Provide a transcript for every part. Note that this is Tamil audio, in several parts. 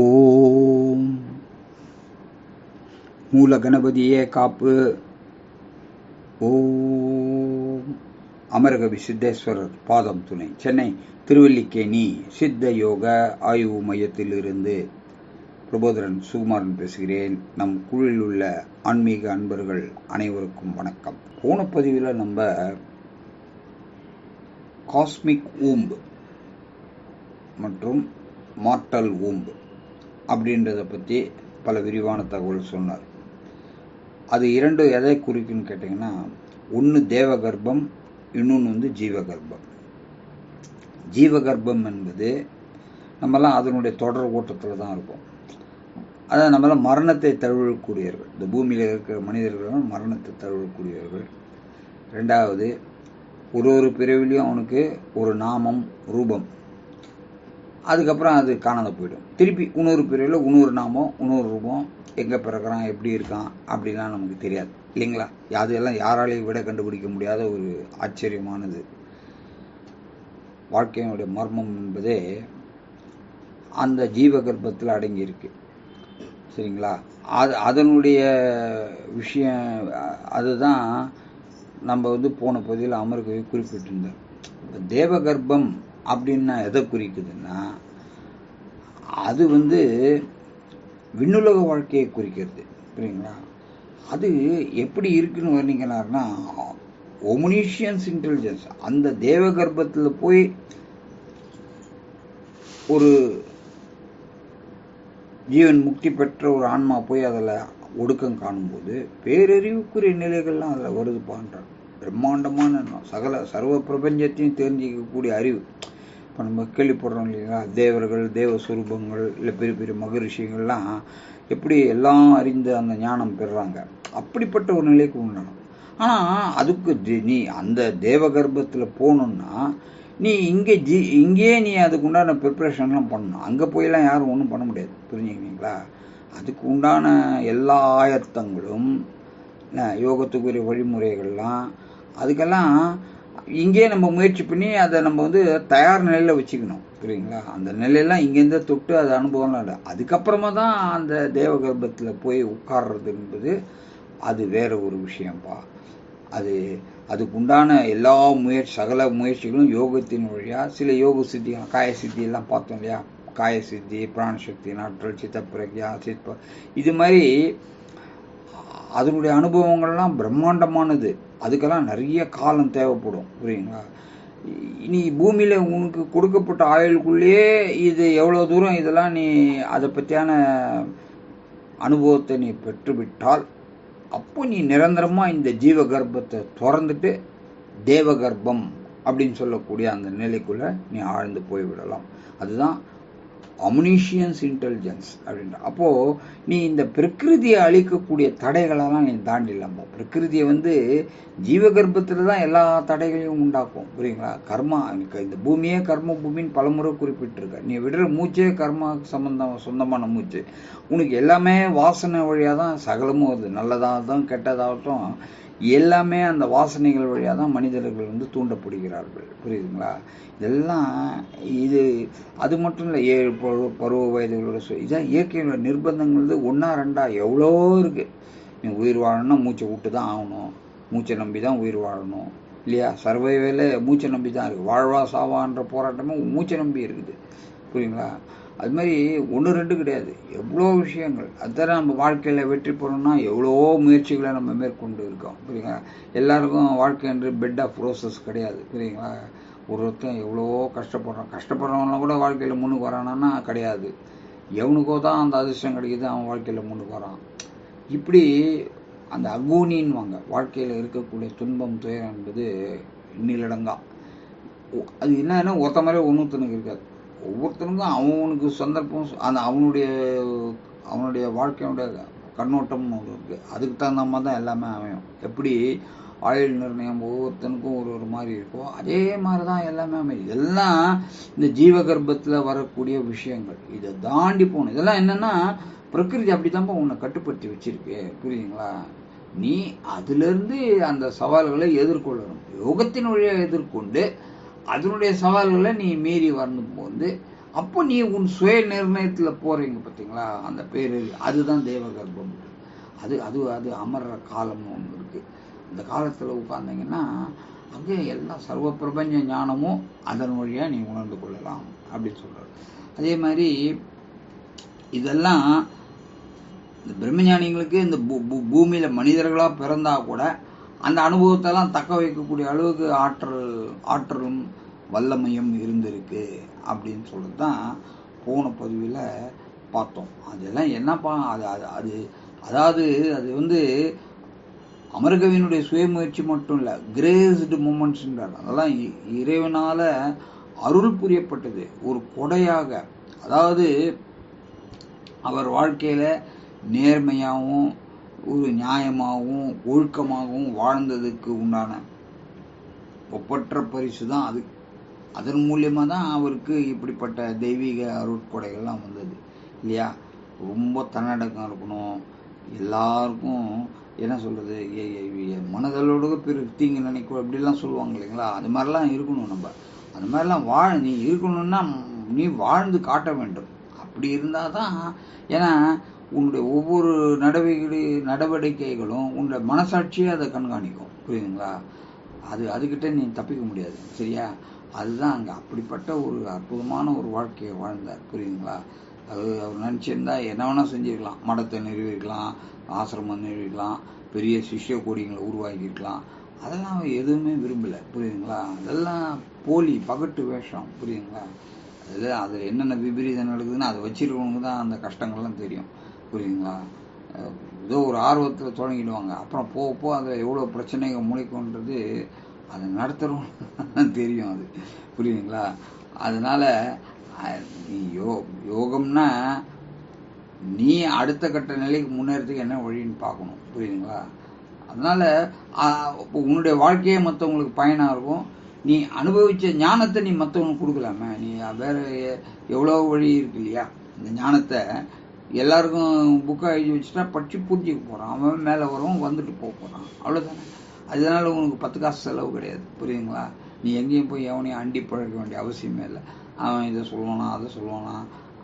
ஓம். மூல கணபதியே காப்பு. ஓம். அமரகவி சித்தேஸ்வரர் பாதம் துணை. சென்னை திருவல்லிக்கேணி சித்த யோக ஆய்வு மையத்திலிருந்து பிரபோதரன் சுகுமாரன் பேசுகிறேன். நம் குழுவில் உள்ள ஆன்மீக அன்பர்கள் அனைவருக்கும் வணக்கம். போன பதிவில் நம்ம காஸ்மிக் ஊம்பு மற்றும் மார்டல் ஊம்பு அப்படின்றத பற்றி பல விரிவான தகவல் சொன்னார். அது இரண்டு எதை குறிக்குன்னு கேட்டிங்கன்னா ஒன்று தேவகர்ப்பம் இன்னொன்று வந்து ஜீவகர்ப்பம். ஜீவகர்ப்பம் என்பது நம்மலாம் அதனுடைய தொடர் ஓட்டத்தில் தான் இருப்போம் அதாவது நம்மளாம் மரணத்தை தழுவக்கூடியவர்கள் இந்த பூமியில் இருக்கிற மனிதர்கள் மரணத்தை தழுவக்கூடியவர்கள். ரெண்டாவது ஒரு ஒரு பிறவிலையும் அவனுக்கு ஒரு நாமம் ரூபம். அதுக்கப்புறம் அது காணாத போயிடும். திருப்பி இன்னொரு பிரிவில் இன்னொரு நாமம் இன்னொரு ரூபம் எங்கே பிறக்கிறான் எப்படி இருக்கான் அப்படிலாம் நமக்கு தெரியாது. இல்லைங்களா? அதெல்லாம் யாராலையும் விட கண்டுபிடிக்க முடியாத ஒரு ஆச்சரியமானது. வாழ்க்கையினுடைய மர்மம் என்பதே அந்த ஜீவ கர்ப்பத்தில் அடங்கியிருக்கு சரிங்களா? அது அதனுடைய விஷயம் அதுதான் நம்ம வந்து போன பகுதியில் அமர்கவி குறிப்பிட்டிருந்தோம் தேவகர்ப்பம் அப்படின்னா எதை குறிக்குதுன்னா அது வந்து விண்ணுலக வாழ்க்கையை குறிக்கிறது. புரியுங்களா? அது எப்படி இருக்குன்னு வர்ணிக்கிறாருன்னா ஒமுனிஷியன்ஸ் இன்டெலிஜென்ஸ் அந்த தேவ கர்ப்பத்தில் போய் ஒரு ஜீவன் முக்தி பெற்ற ஒரு ஆன்மா போய் அதில் ஒடுக்கம் காணும்போது பேரறிவுக்குரிய நிலைகள்லாம் அதில் வருதுப்பான்றார் பிரம்மாண்டமான சகல சர்வ பிரபஞ்சத்தையும் தெரிஞ்சிக்கக்கூடிய அறிவு. இப்போ நம்ம கேள்விப்படுறோம் இல்லைங்களா தேவர்கள் தேவஸ்வரூபங்கள் இல்லை பெரிய பெரிய மகரிஷிகள்லாம் எப்படி எல்லாம் அறிந்து அந்த ஞானம் பெறுறாங்க அப்படிப்பட்ட ஒரு நிலைக்கு உண்டானோம் ஆனால் அதுக்கு நீ அந்த தேவ கர்ப்பத்தில் போகணுன்னா நீ இங்கே ஜி இங்கேயே நீ அதுக்கு உண்டான ப்ரிப்ரேஷன்லாம் பண்ணணும். அங்கே போயெல்லாம் யாரும் ஒன்றும் பண்ண முடியாது. புரிஞ்சுக்கிங்களா அதுக்கு உண்டான எல்லா ஆயத்தங்களும் யோகத்துக்குரிய வழிமுறைகள்லாம் அதுக்கெல்லாம் இங்கே நம்ம முயற்சி பண்ணி அதை நம்ம வந்து தயார் நிலையில் வச்சுக்கணும் புரியுங்களா அந்த நிலையெல்லாம் இங்கேருந்து தொட்டு அது அனுபவம்லாம் இல்லை. அதுக்கப்புறமா தான் அந்த தேவ கர்ப்பத்தில் போய் உட்கார்றது என்பது அது வேற ஒரு விஷயம்ப்பா அது அதுக்கு உண்டான எல்லா முயற்சி சகல முயற்சிகளும் யோகத்தின் வழியாக சில யோக சித்தி காய சித்தி எல்லாம் பார்த்தோம் இல்லையா? காய சித்தி பிராணசக்தி நாற்றல் சித்த பிரக்யா சித்த இது மாதிரி அதனுடைய அனுபவங்கள்லாம் பிரம்மாண்டமானது. அதுக்கெல்லாம் நிறைய காலம் தேவைப்படும் புரியுங்களா நீ பூமியில் உனக்கு கொடுக்கப்பட்ட ஆயுளுக்குள்ளேயே இது எவ்வளோ தூரம் இதெல்லாம் நீ அதை பற்றியான அனுபவத்தை நீ பெற்றுவிட்டால் அப்போ நீ நிரந்தரமாக இந்த ஜீவ கர்ப்பத்தை திறந்துட்டு தேவ கர்ப்பம் அப்படின்னு சொல்லக்கூடிய அந்த நிலைக்குள்ளே நீ ஆழ்ந்து போய்விடலாம். அதுதான் அமுனிஷியன்ஸ் இன்டெலிஜென்ஸ் அப்படின்ற. அப்போது நீ இந்த பிரகிருதியை அழிக்கக்கூடிய தடைகளெல்லாம் நீ தாண்டிடலாமா பிரகிருதியை வந்து ஜீவகர்ப்பத்தில் தான் எல்லா தடைகளையும் உண்டாக்கும் புரியுங்களா? கர்மா இந்த பூமியே கர்ம பூமின்னு பலமுறை குறிப்பிட்டிருக்க. நீ விடுற மூச்சே கர்மா சம்பந்தம் சொந்தமான மூச்சு. உனக்கு எல்லாமே வாசனை வழியாக தான் சகலமும் வருது. நல்லதாகட்டும் கெட்டதாகட்டும் எல்லாமே அந்த வாசனைகள் வழியாக தான் மனிதர்கள் வந்து தூண்டப்படுகிறார்கள். புரியுதுங்களா? இதெல்லாம் இது அது மட்டும் இல்லை ஏழு பருவ பருவ வயதுகளோட இதான் இயற்கையோட நிர்பந்தங்கள் ஒன்றா ரெண்டா எவ்வளோ இருக்குது நீ உயிர் வாழணும்னா மூச்சை விட்டு தான் ஆகணும். மூச்சை நம்பி தான் உயிர் வாழணும். இல்லையா? சர்வைவேல மூச்சை நம்பி தான் இருக்குது வாழ்வா சாவான்ற போராட்டமும் மூச்சை நம்பி இருக்குது. புரியுங்களா அது மாதிரி ஒன்று ரெண்டு கிடையாது. எவ்வளோ விஷயங்கள். அதுதான் நம்ம வாழ்க்கையில் வெற்றி பெறணும்னா எவ்வளோ முயற்சிகளை நம்ம மேற்கொண்டு இருக்கோம். புரியுங்களா எல்லாருக்கும் வாழ்க்கை என்று பெட் ஆஃப் ப்ரோசஸ் கிடையாது. புரியுங்களா ஒருத்தன் எவ்வளோ கஷ்டப்படுறான். கஷ்டப்படுறவங்களாம் கூட வாழ்க்கையில் முன்னுக்கு வரானா கிடையாது. எவனுக்கோ தான் அந்த அதிர்ஷ்டம் கிடைக்கிது அவன் வாழ்க்கையில் முன்னுக்கு வரான். இப்படி அந்த அகூனின்வாங்க வாழ்க்கையில் இருக்கக்கூடிய துன்பம் துயரம் என்பது இன்னிலடங்கா அது என்னன்னா ஒருத்த மாதிரி ஒன்றுத்தனுக்கு இருக்காது. ஒவ்வொருத்தருக்கும் அவனுக்கு சந்தர்ப்பம் அந்த அவனுடைய அவனுடைய வாழ்க்கையினுடைய கண்ணோட்டம்னு ஒன்று இருக்குது அதுக்கு தகுந்த மாதிரி தான் எல்லாமே அமையும். எப்படி ஆயுள் நிர்ணயம் ஒவ்வொருத்தனுக்கும் ஒரு ஒரு மாதிரி இருக்கோ அதே மாதிரி தான் எல்லாமே அமையும். எல்லாம் இந்த ஜீவகர்ப்பத்தில் வரக்கூடிய விஷயங்கள். இதை தாண்டி போகணும். இதெல்லாம் என்னென்னா பிரகிருதி அப்படி தான் உன்னை கட்டுப்படுத்தி வச்சிருக்கு. புரியுதுங்களா? நீ அதிலிருந்து அந்த சவால்களை எதிர்கொள்ளணும். யோகத்தின் வழியாக எதிர்கொண்டு அதனுடைய சவால்களை நீ மீறி வரும்போது அப்போ நீ உன் சுய நிர்ணயத்தில் போகிறீங்க பார்த்தீங்களா? அந்த பேர் அதுதான் தெய்வ கர்ப்பம் அது அது அது அமர்ற காலம்னு ஒன்று இருக்குது இந்த காலத்தில் உட்கார்ந்தீங்கன்னா அங்கே எல்லா சர்வ பிரபஞ்ச ஞானமும் அதன் வழியாக நீ உணர்ந்து கொள்ளலாம் அப்படின்னு சொல்கிறார் அதே மாதிரி இதெல்லாம் இந்த பிரம்மஞானிகளுக்கு இந்த பூ- பூ- பூமியில பிறந்தா கூட அந்த அனுபவத்தெல்லாம் தக்க வைக்கக்கூடிய அளவுக்கு ஆற்றல் ஆற்றலும் வல்லமையும் இருந்திருக்கு அப்படின்னு சொல்லிட்டு தான் போன பதிவில் பார்த்தோம். அதெல்லாம் என்னப்பா அது அது அது அதாவது அது வந்து அமர்கவியினுடைய சுயமுயற்சி மட்டும் இல்லை கிரேஸ்டு மூமெண்ட்ஸ்ன்றார் அதெல்லாம் இ- அருள் புரியப்பட்டது. ஒரு கொடையாக அதாவது அவர் வாழ்க்கையில் நேர்மையாகவும் ஒரு நியாயமாகவும் ஒழுக்கமாகவும் வாழ்ந்ததுக்கு உண்டான ஒப்பற்ற பரிசு தான் அது. அதன் மூலியமாக தான் அவருக்கு இப்படிப்பட்ட தெய்வீக அருட்கொடைகள்லாம் வந்தது. இல்லையா? ரொம்ப தன்னடக்கம் இருக்கணும். எல்லாருக்கும் என்ன சொல்கிறது மனதளோடு ஏ- ஏ- தீங்கு நினைக்கும் அப்படிலாம் சொல்லுவாங்க இல்லைங்களா? அது மாதிரிலாம் இருக்கணும் நம்ம. அந்த மாதிரிலாம் வாழ நீ இருக்கணும்னா நீ வாழ்ந்து காட்ட வேண்டும். அப்படி இருந்தால் தான் ஏன்னா உன்னுடைய ஒவ்வொரு நடவடிக்கை நடவடிக்கைகளும் உன்னுடைய மனசாட்சியே அதை கண்காணிக்கும். புரியுதுங்களா? அது அதுக்கிட்ட நீ தப்பிக்க முடியாது. சரியா? அதுதான் அங்கே அப்படிப்பட்ட ஒரு அற்புதமான ஒரு வாழ்க்கையை வாழ்ந்தார். புரியுதுங்களா? அது அவர் நினச்சிருந்தா என்ன வேணால் செஞ்சிருக்கலாம். மடத்தை நிறுவிருக்கலாம் ஆசிரமம் நிறுவிக்கலாம் பெரிய சிஷ்ய கோடிங்களை உருவாக்கியிருக்கலாம். அதெல்லாம் அவர் எதுவுமே விரும்பலை. புரியுதுங்களா? அதெல்லாம் போலி பகட்டு வேஷம். புரியுதுங்களா? அதில் அதில் என்னென்ன விபரீதம் நடக்குதுன்னு அதை வச்சிருக்கவங்க தான் அந்த கஷ்டங்கள்லாம் தெரியும். புரியுதுங்களா? ஏதோ ஒரு ஆர்வத்தில் தொடங்கிடுவாங்க. அப்புறம் போக போக அதில் எவ்வளோ பிரச்சனைகள் முளைக்கும்ன்றது அதை நடத்துகிறோம் தெரியும் அது. புரியுதுங்களா? அதனால் நீ யோ யோகம்னா நீ அடுத்த கட்ட நிலைக்கு முன்னேறதுக்கு என்ன வழின்னு பார்க்கணும். புரியுதுங்களா? அதனால் உன்னுடைய வாழ்க்கையே மற்றவங்களுக்கு பயனாக இருக்கும். நீ அனுபவித்த ஞானத்தை நீ மற்றவங்களுக்கு கொடுக்கலாமே. நீ வேறு எவ்வளோ வழி இருக்கு இல்லையா? இந்த ஞானத்தை எல்லாருக்கும் புக்காக எழுதி வச்சுட்டா படித்து புரிஞ்சுக்க போகிறான் அவன் மேலே வரும் வந்துட்டு போக போகிறான் அவ்வளோதானே அதனால உனக்கு பத்து காசு செலவு கிடையாது. புரியுதுங்களா? நீ எங்கேயும் போய் எவனையும் அண்டி பழக்க வேண்டிய அவசியமே இல்லை. அவன் இதை சொல்லுவானா அதை சொல்லுவானா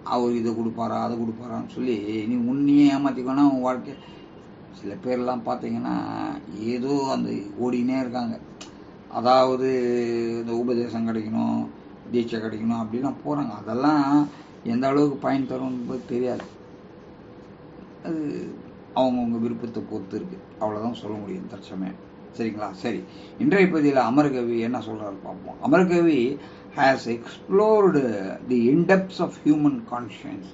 அவர் இதை கொடுப்பாரா அதை கொடுப்பாரான்னு சொல்லி நீ உன்னையே ஏமாற்றிக்கோனா உன் வாழ்க்கை. சில பேர்லாம் பார்த்தீங்கன்னா ஏதோ அந்த ஓடினே இருக்காங்க. அதாவது இந்த உபதேசம் கிடைக்கணும் தீட்சை கிடைக்கணும் அப்படிலாம் போகிறாங்க அதெல்லாம் எந்த அளவுக்கு பயன் தரும்னு தெரியாது. அது அவங்கவுங்க விருப்பத்தை பொறுத்து இருக்கு அவ்வளோதான் சொல்ல முடியும் தற்சமயம். சரிங்களா? சரி. இன்றைய பதிவில் அமர்கவி என்ன சொல்கிறாரு பார்ப்போம். Amarkavi has explored the indepths of human conscience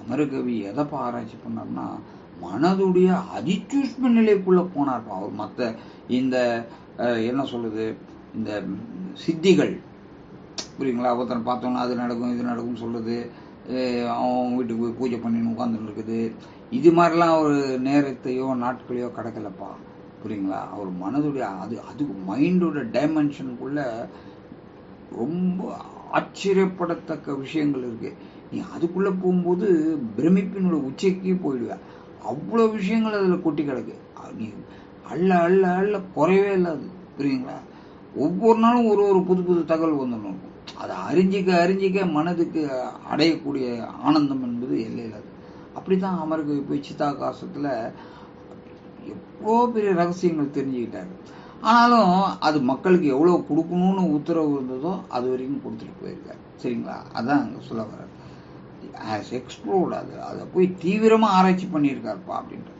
Amarkavi எதைப்பா ஆராய்ச்சி பண்ணார்னா மனதுடைய அதிச்சூஷ்ம நிலைக்குள்ளே போனார்ப்பா. அவர் மற்ற இந்த என்ன சொல்கிறது இந்த சித்திகள். புரியுங்களா? ஒருத்தனை பார்த்தோன்னா அது நடக்கும் இது நடக்கும்னு சொல்கிறது அவன் வீட்டுக்கு போய் பூஜை பண்ணின்னு உட்காந்துட்டு இருக்குது. இது மாதிரிலாம் ஒரு நேரத்தையோ நாட்களையோ கிடக்கலப்பா. புரியுங்களா? அவர் மனதுடைய அது அது மைண்டோட டைமென்ஷனுக்குள்ள ரொம்ப ஆச்சரியப்படத்தக்க விஷயங்கள் இருக்குது நீ அதுக்குள்ளே போகும்போது பிரமிப்பினோட உச்சைக்கே போயிடுவேன் அவ்வளோ விஷயங்கள் அதில் கொட்டி கிடக்கு. அது நீ அள்ள அள்ள அள்ள குறையவே இல்லை அது புரியுங்களா? ஒவ்வொரு நாளும் ஒரு ஒரு புது புது தகவல் வந்துடணும். அதை அறிஞ்சிக்க அறிஞ்சிக்க மனதுக்கு அடையக்கூடிய ஆனந்தம் என்பது எல்லையில்லாது அப்படித்தான் அமருக்கு போய் சித்தாகாசத்தில் எவ்வளோ பெரிய ரகசியங்கள் தெரிஞ்சுக்கிட்டாரு. ஆனாலும் அது மக்களுக்கு எவ்வளோ கொடுக்கணும்னு உத்தரவு இருந்ததோ அது வரைக்கும் கொடுத்துட்டு போயிருக்காரு. சரிங்களா? அதான் அங்கே சொல்ல வர ஆஸ் எக்ஸ்ப்ளோர்ட் அது. அதை போய் தீவிரமாக ஆராய்ச்சி பண்ணியிருக்காருப்பா அப்படின்றது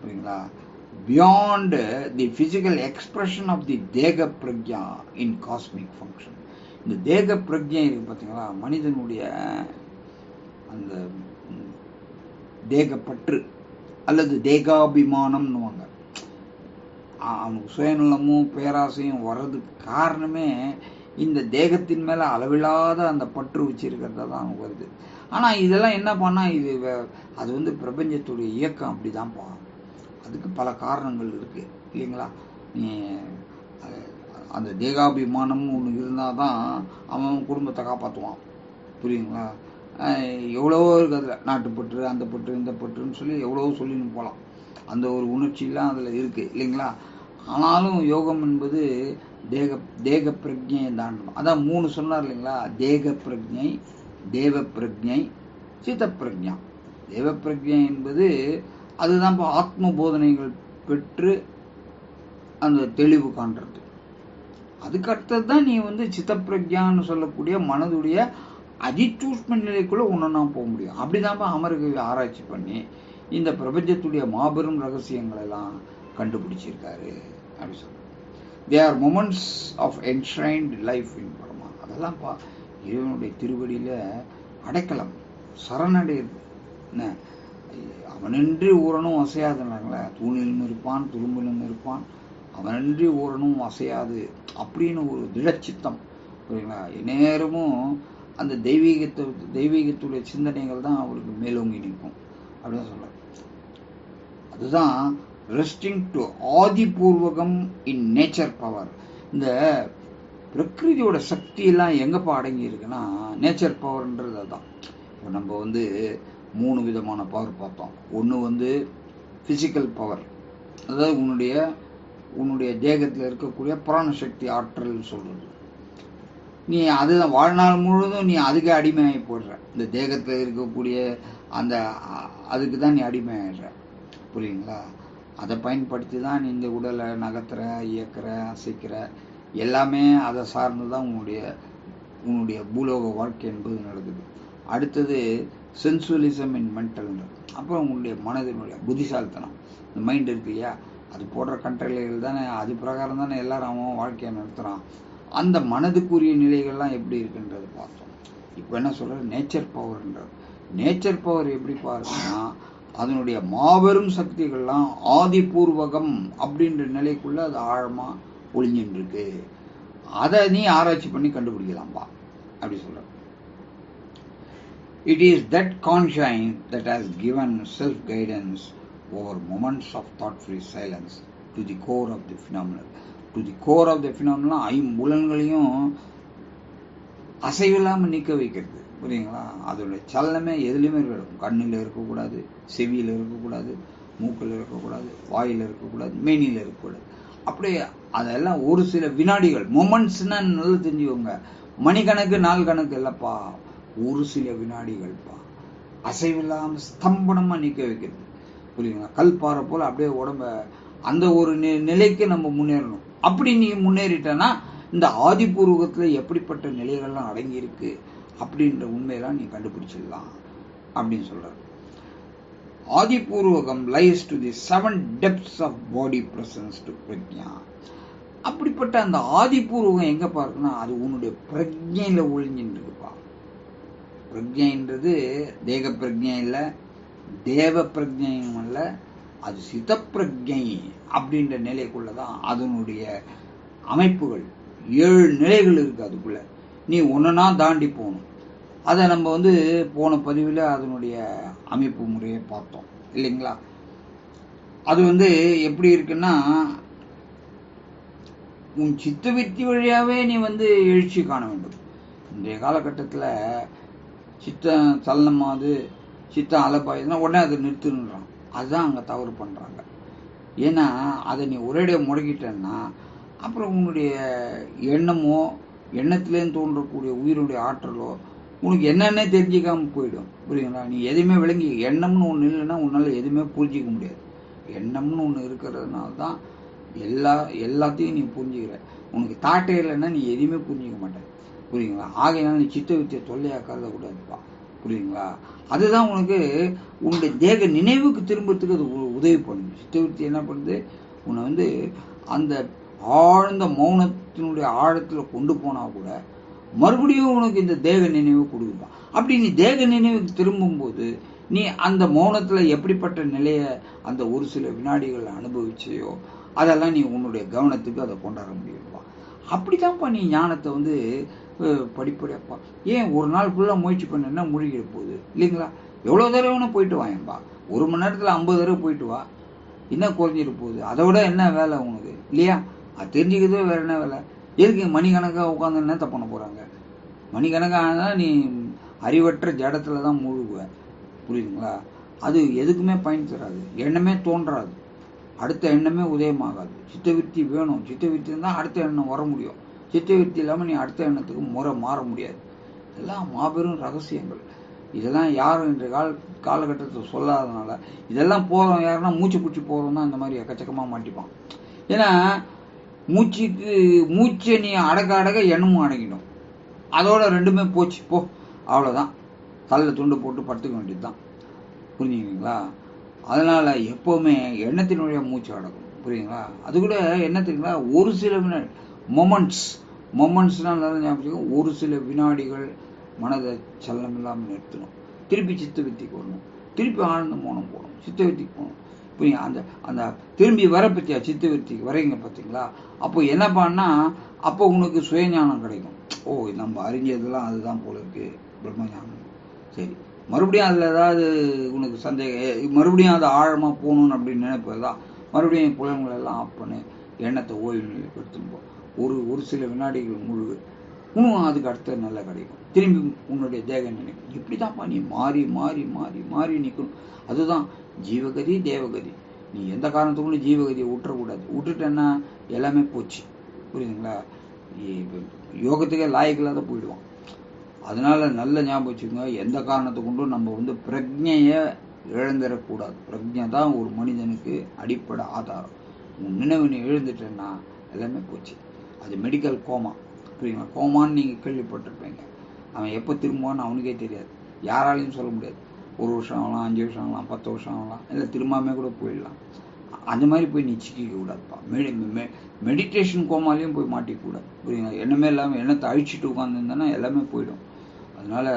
புரியுங்களா? Beyond the physical expression of the தேக பிரக்யா இன் காஸ்மிக் ஃபங்க்ஷன் இந்த தேக பிரஜை இருக்கு பார்த்தீங்களா மனிதனுடைய அந்த தேகப்பற்று அல்லது தேகாபிமானம்னுவாங்க அவனுக்கு சுயநலமும் பேராசையும் வர்றதுக்கு காரணமே இந்த தேகத்தின் மேலே அளவில்லாத அந்த பற்று வச்சிருக்கிறதா தான் அவனுக்கு வருது. ஆனால் இதெல்லாம் என்ன பண்ணால் இது அது வந்து பிரபஞ்சத்துடைய இயக்கம் அப்படிதான்ப்பா அதுக்கு பல காரணங்கள் இருக்குது இல்லைங்களா? நீ அந்த தேகாபிமானம்னு ஒன்று இருந்தால் தான் அவன் குடும்பத்தை காப்பாற்றுவான் புரியுங்களா எவ்வளவோ இருக்குது அதில் நாட்டுப்பற்று அந்த பற்று இந்த பற்றுன்னு சொல்லி எவ்வளவோ சொல்லின்னு போகலாம் அந்த ஒரு உணர்ச்சியெல்லாம் அதில் இருக்குது இல்லைங்களா? ஆனாலும் யோகம் என்பது தேக தேக பிரஜையை தாண்டணும் அதான் மூணு சொன்னார் இல்லைங்களா? தேக பிரஜை தேவ பிரஜை சித்த பிரஜா தேவ பிரஜை என்பது அதுதான் இப்போ ஆத்ம போதனைகள் பெற்று அந்த தெளிவு காண்றது. அதுக்கடுத்தது தான் நீ வந்து சித்தப்பிரஜான்னு சொல்லக்கூடிய மனதுடைய அதிசூஷ்ம நிலைக்குள்ள ஒன்றுனா போக முடியும். அப்படிதான்ப்பா அமர்கவி ஆராய்ச்சி பண்ணி இந்த பிரபஞ்சத்துடைய மாபெரும் ரகசியங்களெல்லாம் கண்டுபிடிச்சிருக்காரு. அப்படி சொல்றாரு they are moments of enshrined life in பரமா அதெல்லாம் பா இறைவனுடைய திருவடியில் அடைக்கலம் சரணடையுது. என்ன? அவனின்றி ஊரனும் அசையாதுனாங்களே தூணிலும் இருப்பான் துரும்பிலும் இருப்பான். அவனின்றி ஊரனும் அசையாது அப்படின்னு ஒரு திடச்சித்தம் புரியுங்களா நேரமும் அந்த தெய்வீகத்தை தெய்வீகத்துடைய சிந்தனைகள் தான் அவருக்கு மேலோங்கி நிற்கும். அப்படின்னு சொல்றாரு அதுதான் ரெஸ்டிங் டு ஆதிபூர்வகம் இன் நேச்சர் பவர் இந்த பிரகிருதியோட சக்தியெல்லாம் எங்கப்பா அடங்கி இருக்குன்னா நேச்சர் பவர்ன்றது அதுதான். இப்போ நம்ம வந்து மூணு விதமான பவர் பார்த்தோம். ஒன்று வந்து ஃபிசிக்கல் பவர் அதாவது உன்னுடைய உன்னுடைய தேகத்தில் இருக்கக்கூடிய பிராணசக்தி ஆற்றல் சொல்றது. நீ அதுதான் வாழ்நாள் முழுவதும் நீ அதுக்கே அடிமையாகி போடுற இந்த தேகத்தில் இருக்கக்கூடிய அந்த அதுக்கு தான் நீ அடிமையாகிடுற. புரியுங்களா? அதை பயன்படுத்தி தான் நீ இந்த உடலை நகர்த்துற இயக்கிற அசைக்கிற. எல்லாமே அதை சார்ந்து தான் உன்னுடைய உன்னுடைய பூலோக வாழ்க்கை என்பது நடக்குது. அடுத்தது சென்சுவலிசம் இன் மென்டல் அப்புறம் உன்னுடைய மனதினுடைய புத்திசாலித்தனம். இந்த மைண்ட் இருக்கு இல்லையா? அது போடுற கட்டளைகள் தானே அது பிரகாரம் தானே எல்லாரும் அவன் வாழ்க்கையை நடத்துகிறான் அந்த மனதுக்குரிய நிலைகள்லாம் எப்படி இருக்குன்றது பார்த்தோம். இப்போ என்ன சொல்கிறது நேச்சர் பவர்ன்றது நேச்சர் பவர் எப்படி பாருங்கன்னா அதனுடைய மாபெரும் சக்திகள்லாம் ஆதிபூர்வகம் அப்படின்ற நிலைக்குள்ளே அது ஆழமாக ஒளிஞ்சுட்டு அதை நீ ஆராய்ச்சி பண்ணி கண்டுபிடிக்கலாம்பா அப்படி சொல்கிற it is that conscience that has given self guidance over moments of thought free silence to the core of the phenomenon. To the core of the phenomenon ஐம்புலன்களையும் அசைவில்லாமல் நிற்க வைக்கிறது. புரியுங்களா அதோட சலனமே எதுலேயுமே இருக்கணும் கண்ணில் இருக்கக்கூடாது செவியில் இருக்கக்கூடாது மூக்கில் இருக்கக்கூடாது வாயில் இருக்கக்கூடாது மேனியில் இருக்கக்கூடாது. அப்படியே அதெல்லாம் ஒரு சில வினாடிகள் மொமெண்ட்ஸ்னா நல்லா தெரிஞ்சுக்கோங்க. மணிக்கணக்கு நாள் கணக்கு இல்லைப்பா. ஒரு சில வினாடிகள்ப்பா. அசைவில்லாமல் ஸ்தம்பனமாக நிற்க வைக்கிறது. புரியுங்களா கல் பாறை போல் அப்படியே உடம்ப அந்த ஒரு நி- நிலைக்கு நம்ம முன்னேறணும். அப்படி நீ முன்னேறிட்டனா இந்த ஆதிபூர்வகத்தில் எப்படிப்பட்ட நிலைகள்லாம் அடங்கியிருக்கு அப்படின்ற உண்மையெல்லாம் நீ கண்டுபிடிச்சிடலாம் அப்படின்னு சொல்றாரு. ஆதிபூர்வகம் lies to the seven depths of body presence to prajna அப்படிப்பட்ட அந்த ஆதிபூர்வகம் எங்கே பாருக்குன்னா அது உன்னுடைய பிரஜையில் ஒழிஞ்சின்னு இருக்குப்பா. பிரஜைன்றது தேக பிரஜை இல்லை தேவ பிரஜையும் அல்ல அது சித பிரஜை அப்படின்ற நிலைக்குள்ளதான் அதனுடைய அமைப்புகள் ஏழு நிலைகள் இருக்கு அதுக்குள்ள. நீ ஒன்றுனா தாண்டி போகணும். அதை நம்ம வந்து போன பதிவில் அதனுடைய அமைப்பு முறையை பார்த்தோம் இல்லைங்களா? அது வந்து எப்படி இருக்குன்னா உன் சித்த வித்தி வழியாகவே நீ வந்து எழுச்சி காண வேண்டும். இன்றைய காலகட்டத்தில் சித்தம் சலனமாவது சித்தம் அலப்பாயுதுன்னா உடனே அதை நிறுத்துன்றான் அதுதான் அங்கே தவறு பண்ணுறாங்க ஏன்னா அதை நீ ஒரேடியாக முடக்கிட்டேன்னா அப்புறம் உன்னுடைய எண்ணமோ எண்ணத்துலேருந்து தோன்றக்கூடிய உயிருடைய ஆற்றலோ உனக்கு என்னென்ன தெரிஞ்சிக்காம போயிடும். புரியுங்களா நீ எதுவுமே விளங்கி எண்ணம்னு ஒன்று இல்லைன்னா உன்னால் எதுவுமே புரிஞ்சிக்க முடியாது. எண்ணம்னு ஒன்று இருக்கிறதுனால தான் எல்லா எல்லாத்தையும் நீ புரிஞ்சுக்கிற. உனக்கு தாட்டே இல்லைன்னா நீ எதையுமே புரிஞ்சிக்க மாட்டேன் புரியுங்களா ஆகையினால நீ சித்த வித்தியை தொல்லையா கருதக்கூடாதுப்பா புரியுங்களா அதுதான் உனக்கு உன்னுடைய தேக நினைவுக்கு திரும்பறதுக்கு அது உ- உதவி பண்ணுது. சித்தவர்த்தி என்ன பண்ணுது? உன்னை வந்து அந்த ஆழ்ந்த மௌனத்தினுடைய ஆழத்தில் கொண்டு போனால் கூட மறுபடியும் உனக்கு இந்த தேக நினைவு கொடுக்குப்பா அப்படி நீ தேக நினைவுக்கு திரும்பும்போது நீ அந்த மௌனத்தில் எப்படிப்பட்ட நிலையை அந்த ஒரு சில வினாடிகள் அனுபவிச்சியோ அதெல்லாம் நீ உன்னுடைய கவனத்துக்கு அதை கொண்டாட முடியும்ப்பா அப்படிதான்ப்பா நீ ஞானத்தை வந்து படிப்படியாப்பா ஏன் ஒரு நாள் ஃபுல்லாக முயற்சி பண்ணா மூழ்கிட போகுது. இல்லைங்களா? எவ்வளோ தடவை வேணா போயிட்டு வாங்கப்பா ஒரு மணி நேரத்தில் ஐம்பது தடவை போயிட்டு வா. என்ன குறைஞ்சிட்டு போகுது? அதை விட என்ன வேலை உனக்கு? இல்லையா? அது தெரிஞ்சுக்கிறதே வேற என்ன வேலை? எதுக்கு மணிக்கணக்காக உட்காந்து என்ன பண்ண போகிறாங்க மணிக்கணக்காக நீ அறிவற்ற ஜடத்தில் தான் மூழ்குவ. புரியுதுங்களா? அது எதுக்குமே பயன் தராது. எண்ணமே தோன்றாது. அடுத்த எண்ணமே உதயமாகாது. சித்தவிருத்தி வேணும். சித்தவிருத்தி தான் அடுத்த எண்ணம் வர முடியும். சித்தவிருத்தி இல்லாமல் நீ அடுத்த எண்ணத்துக்கு முறை மாற முடியாது. இதெல்லாம் மாபெரும் ரகசியங்கள். இதெல்லாம் யாரும் இன்றைய கால காலகட்டத்தில் சொல்லாதனால இதெல்லாம் போகிறோம் யாருன்னா மூச்சு பிடிச்சி போகிறோம் தான் இந்த மாதிரி எக்கச்சக்கமாக மாட்டிப்பான். ஏன்னா மூச்சுக்கு மூச்சை நீ அடக்க அடக்க எண்ணமும் அடங்கிடும். அதோட ரெண்டுமே போச்சு. போ அவ்வளோதான் தலையில் துண்டு போட்டு படுத்துக்க வேண்டியது தான் புரிஞ்சுங்களா அதனால் எப்போவுமே எண்ணத்தினுடைய மூச்சு அடக்கும். புரியுங்களா அது கூட என்ன தெரியுங்களா? ஒரு சில வினாடி மொமெண்ட்ஸ். மொமெண்ட்ஸ்னால் நல்லா ஞாபகம் ஒரு சில வினாடிகள் மனதை சலனம் இல்லாமல் நிறுத்தணும். திருப்பி சித்த வித்திக்கு வரணும். திருப்பி ஆழ்ந்த மோனம் போகணும். சித்த வித்திக்கு போகணும். இப்போ அந்த அந்த திரும்பி வர பற்றியா? சித்த வித்திக்கு வரீங்க பார்த்தீங்களா? அப்போ என்ன பண்ணா அப்போ உனக்கு சுயஞானம் கிடைக்கும். ஓ நம்ம அறிஞ்சதெல்லாம் அதுதான் போல இருக்கு. பிரம்மஞானம். சரி. மறுபடியும் அதில் ஏதாவது உனக்கு சந்தேகம் மறுபடியும் அது ஆழமாக போகணும்னு அப்படின்னு நினைப்பதா? மறுபடியும் புலன்களெல்லாம் ஆஃப் பண்ணு எண்ணத்தை ஓய்வு நிலைப்படுத்தும்போது ஒரு ஒரு சில வினாடிகள் முழு இன்னும் அதுக்கு அடுத்த நல்ல கிடைக்கும். திரும்பி உன்னுடைய தேக நினைக்கும் இப்படி தான்ப்பா நீ மாறி மாறி மாறி மாறி நிற்கணும். அதுதான் ஜீவகதி தேவகதி. நீ எந்த காரணத்துக்கும் ஜீவகதியை விட்டுறக்கூடாது விட்டுட்டேன்னா எல்லாமே போச்சு. புரியுதுங்களா? யோகத்துக்கே லாயக்கில்லாத போயிடுவான். அதனால நல்ல ஞாபகம் வச்சுக்கோங்க. எந்த காரணத்தை கொண்டும் நம்ம வந்து பிரஜையை இழந்துடக்கூடாது பிரஜை தான் ஒரு மனிதனுக்கு அடிப்படை ஆதாரம். உன் நினைவு நீ எழுந்துட்டேன்னா எல்லாமே போச்சு. அது மெடிக்கல் கோமா புரியுங்களா கோமான்னு நீங்கள் கேள்விப்பட்டிருப்பீங்க. அவன் எப்போ திரும்புவான்னு அவனுக்கே தெரியாது. யாராலையும் சொல்ல முடியாது. ஒரு வருஷம் ஆகலாம் அஞ்சு வருஷம் ஆகலாம் பத்து வருஷம் ஆகலாம். இல்லை திரும்பாமே கூட போயிடலாம். அந்த மாதிரி போய் நீ சிக்கிக்க கூடாதுப்பா. மெடி மெ மெடிடேஷன் கோமாலையும் போய் மாட்டிக்கூடாது. புரியுங்களா என்னமே இல்லாமல் எண்ணத்தை அழிச்சிட்டு உட்காந்துருந்தேன்னா எல்லாமே போயிடும். அதனால்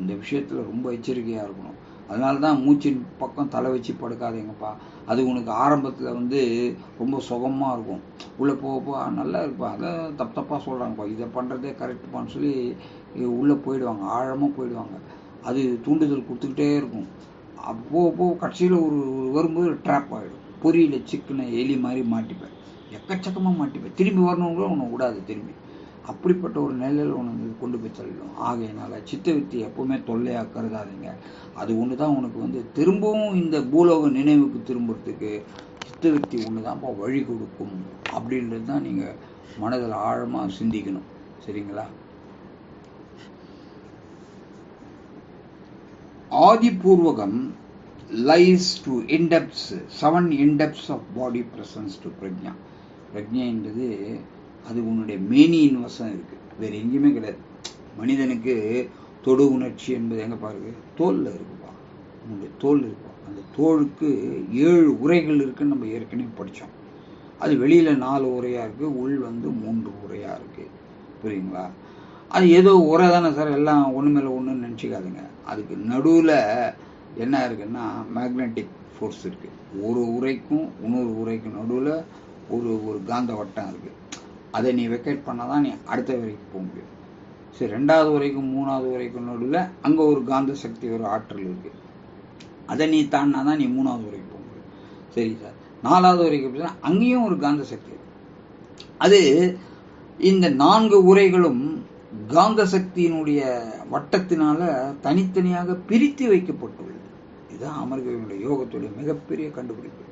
இந்த விஷயத்தில் ரொம்ப எச்சரிக்கையாக இருக்கணும். அதனால தான் மூச்சின் பக்கம் தலை வச்சு படுக்காதீங்கப்பா. அது உனக்கு ஆரம்பத்தில் வந்து ரொம்ப சுகமாக இருக்கும். உள்ளே போக போக நல்லா இருப்பா. அதை தப்பு தப்பாக சொல்கிறாங்கப்பா இதை பண்ணுறதே கரெக்டுப்பான்னு சொல்லி உள்ளே போயிடுவாங்க. ஆழமாக போயிடுவாங்க. அது தூண்டுதல் கொடுத்துக்கிட்டே இருக்கும். அப்போ போக கடைசியில் ஒரு வரும்போது ட்ராப் ஆகிடும் பொரியில சிக்கனை எலி மாதிரி மாட்டிப்பேன். எக்கச்சக்கமாக மாட்டிப்பேன். திரும்பி வரணுங்களோ உன்னை விடாது திரும்பி. அப்படிப்பட்ட ஒரு நிலையில் உனக்கு கொண்டு போய் தள்ளிடும். ஆகையினால சித்த வித்தி எப்பவுமே தொல்லையாக கருதாதீங்க அது ஒன்று தான் உனக்கு வந்து திரும்பவும் இந்த பூலோக நினைவுக்கு திரும்புறதுக்கு சித்தவித்தி ஒன்று தான்ப்பா வழி கொடுக்கும் அப்படின்றது தான் நீங்கள் மனதில் ஆழமாக சிந்திக்கணும். சரிங்களா? ஆதிபூர்வகம் lies to in depths seven in depths of body presence to prajna பிரக்ஞைன்றது அது உன்னுடைய மேனியின் வசம் இருக்கு. வேற எங்கேயுமே கிடையாது. மனிதனுக்கு தொடு உணர்ச்சி என்பது எங்க பாருங்க தோல்ல இருக்குப்பா. உன்னுடைய தோல் இருக்குப்பா. அந்த தோலுக்கு ஏழு உரைகள் இருக்குன்னு நம்ம ஏற்கனவே படித்தோம் அது வெளியில நாலு உரையா இருக்கு உள் வந்து மூன்று உரையா இருக்கு. புரியுங்களா? அது ஏதோ உரை தானே சார். எல்லாம் ஒன்று மேலே ஒன்றுன்னு நினச்சிக்காதுங்க. அதுக்கு நடுவில் என்ன இருக்குன்னா மேக்னெட்டிக் ஃபோர்ஸ் இருக்குது ஒரு உரைக்கும் இன்னொரு உரைக்கும் நடுவில் ஒரு ஒரு காந்த வட்டம் இருக்குது அதை நீ வெக்கேட் பண்ணால் தான் நீ அடுத்த வரைக்கும் போக முடியும். சரி ரெண்டாவது வரைக்கும் மூணாவது வரைக்கும் நடுவில் அங்கே ஒரு காந்த சக்தி ஒரு ஆற்றல் இருக்குது அதை நீ தாண்டினா தான் நீ மூணாவது வரைக்கும் போக முடியும். சரி சார். நாலாவது வரைக்கும் போனா அங்கேயும் ஒரு காந்த சக்தி இருக்கு. அது இந்த நான்கு உரைகளும் காந்த சக்தியினுடைய வட்டத்தினால தனித்தனியாக பிரித்து வைக்கப்பட்டுள்ளது. இதுதான் அமர்கவினுடைய யோகத்துடைய மிகப்பெரிய கண்டுபிடிப்பு.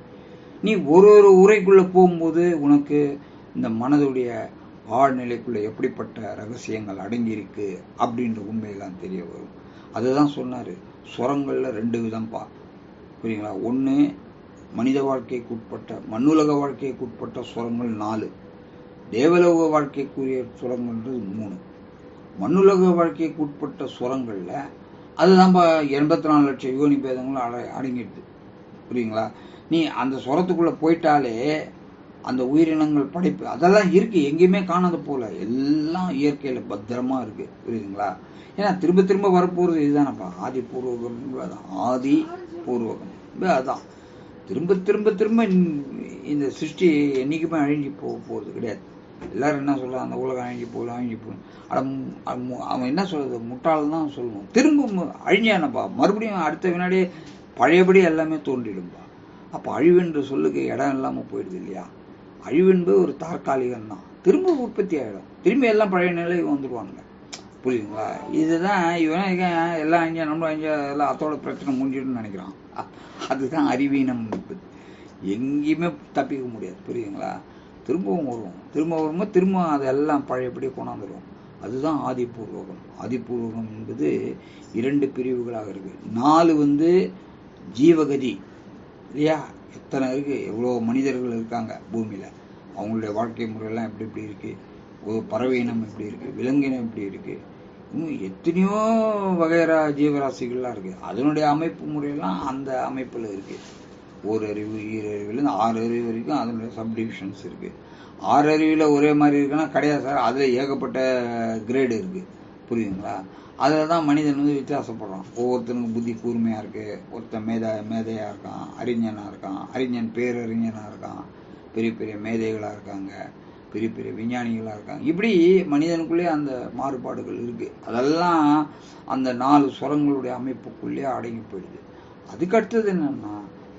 நீ ஒரு ஒரு உரைக்குள்ளே போகும்போது உனக்கு இந்த மனதுடைய ஆழ்நிலைக்குள்ள எப்படிப்பட்ட ரகசியங்கள் அடங்கியிருக்கு அப்படின்ற உண்மையெல்லாம் தெரிய வரும். அதுதான் சொன்னார். சுரங்களில் ரெண்டு விதம்பா. புரியுங்களா? ஒன்று மனித வாழ்க்கைக்கு உட்பட்ட மண்ணுலக வாழ்க்கைக்கு உட்பட்ட சுரங்கள் நாலு. தேவலோக வாழ்க்கைக்குரிய சுரங்கள்ன்றது மூணு. மண்ணுலக வாழ்க்கைக்கு உட்பட்ட சுரங்களில் அதுதான்ப்பா எண்பத்தி நாலு லட்சம் யோனி பேதங்களும் அட அடங்கிடுது புரியுங்களா? நீ அந்த சுரத்துக்குள்ளே போயிட்டாலே அந்த உயிரினங்கள் படைப்பு அதெல்லாம் இருக்கு எங்கேயுமே காணாத போல. எல்லாம் இயற்கையில பத்திரமா இருக்கு. புரியுதுங்களா? ஏன்னா திரும்ப திரும்ப வரப்போறது இதுதானப்பா. ஆதி பூர்வகம் அதான். ஆதி பூர்வகம் அதான். திரும்ப திரும்ப திரும்ப இந்த- சிருஷ்டி என்னைக்குமே அழிஞ்சு போக போகிறது கிடையாது. எல்லாரும் என்ன சொல்றாங்க? அந்த உலகம் அழிஞ்சு போகலாம் அழிஞ்சு போகணும் அட அவன் என்ன சொல்றது? முட்டாள் தான் சொல்லணும் திரும்ப அழிஞ்சானப்பா. மறுபடியும் அடுத்த வினாடியே பழையபடி எல்லாமே தோன்றிடும்பா. அப்போ அழிவென்று சொல்லுக்கு இடம் இல்லாமல் போயிடுது இல்லையா? அழிவென்பது ஒரு தற்காலிகம் தான் திரும்ப உற்பத்தி ஆகிடும் திரும்பி எல்லாம் பழைய நிலைக்கு வந்துடுவானுங்க புரியுதுங்களா? இதுதான் இவன் எல்லாம் அஞ்சா நம்ம அஞ்சா எல்லாம் அத்தோட பிரச்சனை முடிஞ்சிடும்னு நினைக்கிறான். அதுதான் அறிவீனம் என்பது. எங்கேயுமே தப்பிக்க முடியாது. புரியுதுங்களா? திரும்பவும் வருவோம். திரும்ப வரும்போது திரும்ப அதெல்லாம் பழையபடியே கொண்டாந்துருவோம். அதுதான் ஆதிபூர்வகம். ஆதிபூர்வகம் என்பது இரண்டு பிரிவுகளாக இருக்குது நாலு வந்து ஜீவகதி. இல்லையா? எத்தனை இருக்குது எவ்வளோ மனிதர்கள் இருக்காங்க பூமியில்? அவங்களுடைய வாழ்க்கை முறையெல்லாம் எப்படி எப்படி இருக்குது ஒரு பறவை இனம் எப்படி இருக்குது விலங்கினம் எப்படி இருக்குது இன்னும் எத்தனையோ வகைரா ஜீவராசிகள்லாம் இருக்குது அதனுடைய அமைப்பு முறையெல்லாம் அந்த அமைப்பில் இருக்குது ஒரு அறிவு ஈரறிவுலேருந்து ஆறு அறிவு வரைக்கும் அதனுடைய சப்டிவிஷன்ஸ் இருக்குது ஆறு அறிவில் ஒரே மாதிரி இருக்குன்னா கிடையாது சார். அதில் ஏகப்பட்ட கிரேடு இருக்குது புரியுதுங்களா? அதில் தான் மனிதன் வந்து வித்தியாசப்படுறான். ஒவ்வொருத்தனுக்கு புத்தி கூர்மையாக இருக்கு. ஒருத்தன் மேதா மேதையாக இருக்கான் அறிஞனாக இருக்கான் அறிஞன் பேரறிஞனாக இருக்கான் பெரிய பெரிய மேதைகளாக இருக்காங்க பெரிய பெரிய விஞ்ஞானிகளாக இருக்காங்க. இப்படி மனிதனுக்குள்ளே அந்த மாறுபாடுகள் இருக்குது அதெல்லாம் அந்த நாலு சுரங்களுடைய அமைப்புக்குள்ளே அடங்கி போயிடுது. அதுக்கு அடுத்தது என்னன்னா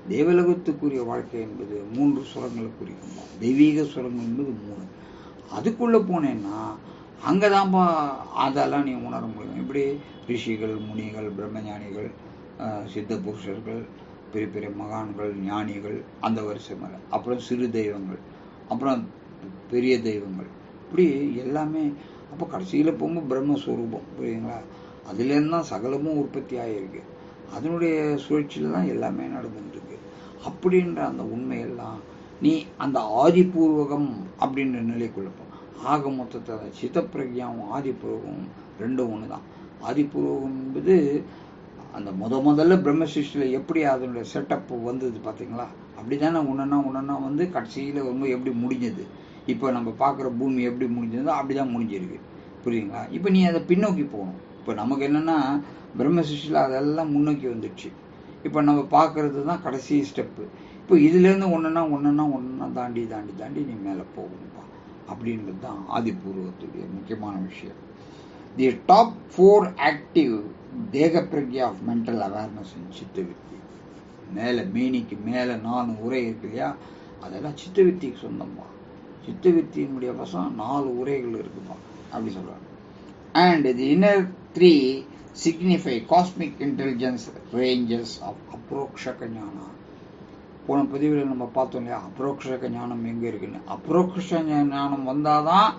தேவலோகத்துக்குரிய வாழ்க்கை என்பது மூன்று சுரங்களை குறிக்கும். தெய்வீக சுரங்கள் என்பது மூணு. அதுக்குள்ளே போனேன்னா அங்கே தான்ப்பா அதெல்லாம் நீ உணர முடியும். இப்படி ரிஷிகள் முனிகள் பிரம்மஞானிகள் சித்த புருஷர்கள் பெரிய பெரிய மகான்கள் ஞானிகள் அந்த வரிசை மேலே. அப்புறம் சிறு தெய்வங்கள் அப்புறம் பெரிய தெய்வங்கள். இப்படி எல்லாமே அப்போ கடைசியில் போகும்போது பிரம்மஸ்வரூபம் புரியுங்களா அதுலேருந்து தான் சகலமும் உற்பத்தி ஆகியிருக்கு. அதனுடைய சுழற்சியில் தான் எல்லாமே நடந்துட்டு அப்படின்ற அந்த உண்மையெல்லாம் நீ அந்த ஆதிபூர்வகம் அப்படின்ற நிலை போ. ஆக மொத்தத்தை சித்தப்பிரக்யாவும் ஆதிபுரோகமும் ரெண்டும் ஒன்று தான் ஆதிபுரோகம் என்பது அந்த முத முதல்ல பிரம்ம எப்படி அதனுடைய செட்டப் வந்தது பார்த்தீங்களா அப்படி தானே ஒன்றுனா ஒன்றுனா வந்து கடைசியில் ரொம்ப எப்படி முடிஞ்சது? இப்போ நம்ம பார்க்குற பூமி எப்படி முடிஞ்சதோ அப்படி தான் முடிஞ்சிருக்கு. புரியுங்களா இப்போ நீ அதை பின்னோக்கி போகணும். இப்போ நமக்கு என்னென்னா பிரம்மசிஷ்டியில் அதெல்லாம் முன்னோக்கி வந்துடுச்சு இப்போ நம்ம பார்க்குறது தான் கடைசி ஸ்டெப்பு இப்போ இதுலேருந்து ஒன்றுனா ஒன்றுனா ஒன்றுனா தாண்டி தாண்டி தாண்டி நீ மேலே போகணும். அப்படின்றது தான் ஆதிபூர்வத்துடைய முக்கியமான விஷயம். தி டாப் ஃபோர் ஆக்டிவ் தேக பிரக்யா ஆஃப் மென்டல் அவேர்னஸ் சித்தவித்தி மேலே மீனிக்கு மேலே நாலு உரை இருக்கு இல்லையா? அதெல்லாம் சித்தவித்திக்கு சொந்தம்ப்பா சித்தவித்தியினுடைய வசம் நாலு உரைகள் இருக்குமா? அப்படி சொல்கிறாங்க and the inner three signify cosmic intelligence ranges of அப்ரோக்ஷக ஞானம் போன பதிவில் நம்ம பார்த்தோம் இல்லையா? அப்ரோக்ஷக ஞானம் எங்கே இருக்குன்னு? அப்ரோக்ஷ ஞானம் வந்தால் தான்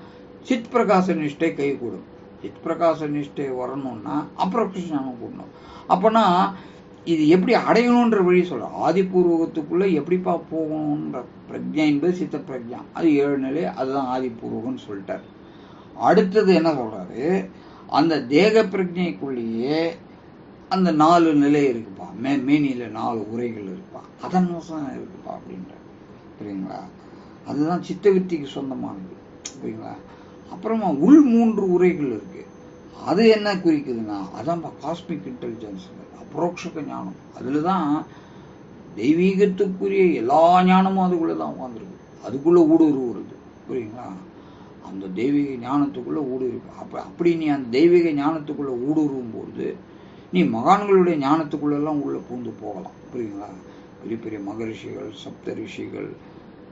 சித் பிரகாச நிஷ்டை கை கூடும் சித் பிரகாச நிஷ்டை வரணும்னா அப்ரோக்ஷ ஞானம் கூடணும். அப்போனா இது எப்படி அடையணுன்ற வழி சொல்கிறோம் ஆதிபூர்வகத்துக்குள்ளே எப்படிப்பா போகணுன்ற பிரஜா என்பது சித்த பிரஜா அது ஏழு நிலை அதுதான் ஆதிபூர்வகம்னு சொல்லிட்டார். அடுத்தது என்ன சொல்கிறாரு அந்த தேக பிரஜைக்குள்ளேயே அந்த நாலு நிலை இருக்குப்பா மே மேனியில் நாலு உரைகள் இருப்பான் அதன் வசம் இருக்குப்பா அப்படின்ற. புரியுங்களா? அதுதான் சித்தவித்திக்கு சொந்தமானது. புரியுங்களா? அப்புறமா உள் மூன்று உரைகள் இருக்கு. அது என்ன குறிக்குதுன்னா அதான்ப்பா காஸ்மிக் இன்டெலிஜென்ஸ் அப்ரோக்ஷக ஞானம். அதில் தான் தெய்வீகத்துக்குரிய எல்லா ஞானமும் அதுக்குள்ளே தான் உட்காந்துருக்கு அதுக்குள்ளே ஊடுருவுறது புரியுங்களா? அந்த தெய்வீக ஞானத்துக்குள்ளே ஊடுருவு. அப்போ அப்படி நீ அந்த தெய்வீக ஞானத்துக்குள்ளே ஊடுருவும் பொழுது நீ மகான்களுடைய ஞானத்துக்குள்ளெல்லாம் உள்ளே பூந்து போகலாம். புரியுங்களா பெரிய பெரிய மகரிஷிகள் சப்த ரிஷிகள்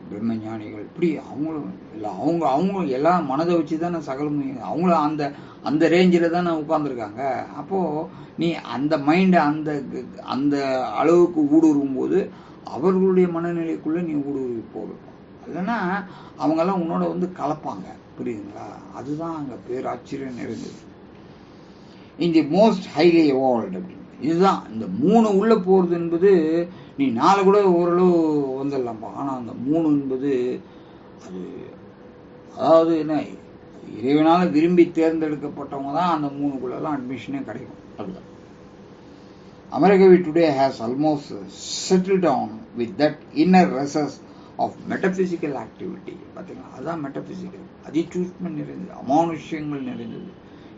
பிரம்மஞானிகள் இப்படி அவங்களும் இல்லை அவங்க அவங்க எல்லாம் மனதை வச்சு தானே சகலமும் அவங்கள அந்த அந்த ரேஞ்சில் தானே உட்காந்துருக்காங்க அப்போது நீ அந்த மைண்டை அந்த அந்த அளவுக்கு ஊடுருவும் போது அவர்களுடைய மனநிலைக்குள்ளே நீ ஊடுருவி போகணும் இல்லைன்னா அவங்கெல்லாம் உன்னோட வந்து கலப்பாங்க. புரியுதுங்களா? அதுதான் அங்கே பேராச்சரியம் நிறைந்தது. In the most highly evolved அப்படின்னு இதுதான் இந்த மூணு உள்ளே போகிறது என்பது நீ நாலு கூட ஓரளவு வந்துடலாம்ப்பா. ஆனால் அந்த மூணு என்பது அது அதாவது என்ன இறைவனால் விரும்பி தேர்ந்தெடுக்கப்பட்டவங்க தான் அந்த மூணுக்குள்ளெல்லாம் அட்மிஷனே கிடைக்கும். அதுதான். அமெரிக்கவி today has almost settle down with that inner recesses of metaphysical activity பார்த்தீங்களா அதுதான் மெட்டபிசிக்கல் அதிசூஷ்மம் நிறைந்தது. அமானுஷ்யங்கள் நிறைந்தது.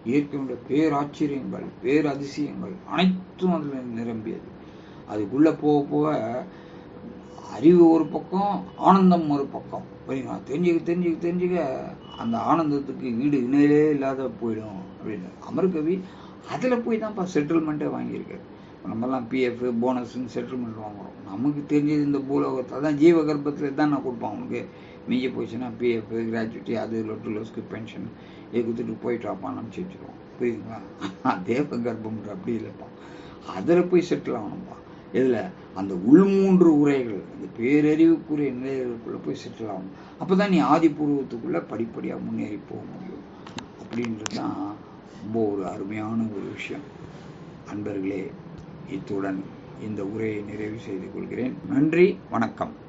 இயற்கையுடைய பேராச்சரியங்கள் பேரதிசயங்கள் அனைத்தும் அதில் நிரம்பியது. அதுக்குள்ளே போக போக அறிவு ஒரு பக்கம் ஆனந்தம் ஒரு பக்கம். புரியுங்களா தெரிஞ்சுக்க தெரிஞ்சுக்க தெரிஞ்சுக்க அந்த ஆனந்தத்துக்கு ஈடு இணையிலே இல்லாத போயிடும் அப்படின்னு. அமர்கவி அதில் போய் தான்ப்பா செட்டில்மெண்ட்டே வாங்கியிருக்காரு. நம்மலாம் பிஎஃப் போனஸ்ன்னு செட்டில்மெண்ட் வாங்குறோம். நமக்கு தெரிஞ்சது இந்த பூலோகத்தை தான் ஜீவ கர்ப்பத்தில் தான் நான் கொடுப்பேன். அவனுக்கு மிஞ்சி போச்சுன்னா பிஎஃப் கிராஜுவிட்டி அது லொட்டு லோஸ்க்கு பென்ஷன் எகுத்துட்டு போயிட்டாப்பா அனுப்பிச்சி செஞ்சிருவோம் புரியுதுங்களா? தேவ கர்ப்பம்ன்ற அப்படி இல்லைப்பா. அதில் போய் செட்டில் ஆகணும்ப்பா இதில் அந்த உள்மூன்று உரைகள் அந்த பேரறிவுக்குரிய நிலைகளுக்குள்ளே போய் செட்டில் ஆகணும். அப்போ தான் நீ ஆதிபூர்வத்துக்குள்ளே படிப்படியாக முன்னேறி போக முடியும். அப்படின்றது தான் ரொம்ப ஒரு அருமையான ஒரு விஷயம். அன்பர்களே இத்துடன் இந்த உரையை நிறைவு செய்து கொள்கிறேன். நன்றி வணக்கம்.